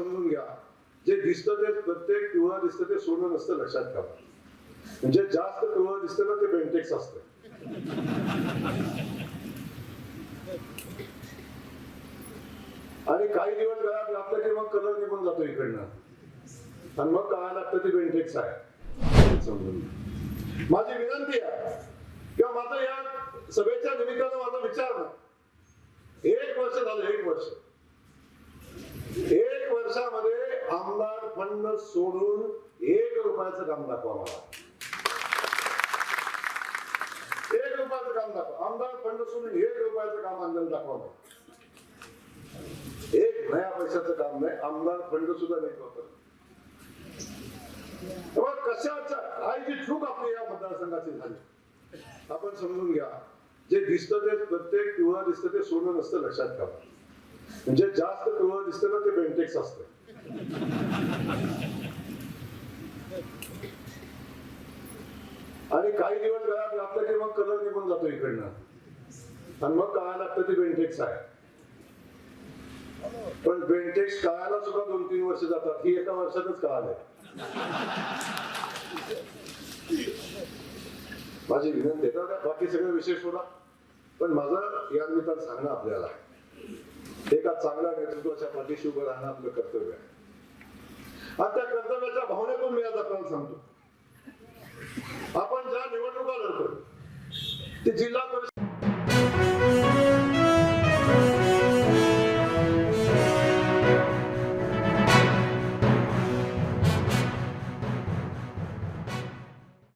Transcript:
समजून घ्या. जे दिसतं ते प्रत्येक पिवळं दिसतं ते सोनं नसतं लक्षात ठेवा. म्हणजे जास्त पिवळं दिसतं ना ते बेंटेक्स असत. आणि काही दिवस घरात घातलं की मग कलर निघून जातो इकडनं. आणि मग काय लागतं ते बेंटेक्स आहे. समजून माझी विनंती आहे. किंवा माझं या सभेच्या निमित्तानं माझा विचार ना एक वर्ष झालं एक वर्ष एक वर्षामध्ये आमदार फंड सोडून एक रुपयाचं काम दाखवा मला. एक रुपयाचं काम दाखवा. आमदार फंड सोडून एक रुपयाचं काम आणलेलं दाखवा मला. एक नया पैशाचं काम नाही आमदार फंड सुद्धा नाही होत तेव्हा कशाचा काय जी चूक आपली या मतदारसंघाची झाली? आपण समजून घ्या. जे दिसतं ते प्रत्येक पिवळं दिसतं ते सोनं नसतं लक्षात ठेवा. म्हणजे जास्त पिवळं दिसतं ना ते बेंटेक्स असतं. आणि काही दिवस घरात लागतं की मग कलर निघून जातो इकडनं. आणि मग काय लागतं ते बेंटेक्स आहे. पण बेंटेक्स काळाला सुद्धा दोन तीन वर्ष जातात. ही एका वर्षातच कळालंय माझी विनंती आहे. तर बाकी सगळं विशेष होता पण माझं या निमित्तानं सांगणं आपल्याला एका चांगल्या नेतृत्वाच्या पाठीशी उभं राहणं आपलं कर्तव्य आहे. आणि त्या कर्तव्याच्या भावनेतून मी आज आपल्याला सांगतो. आपण ज्या निवडणुका लढतो ते जिल्हा परिषद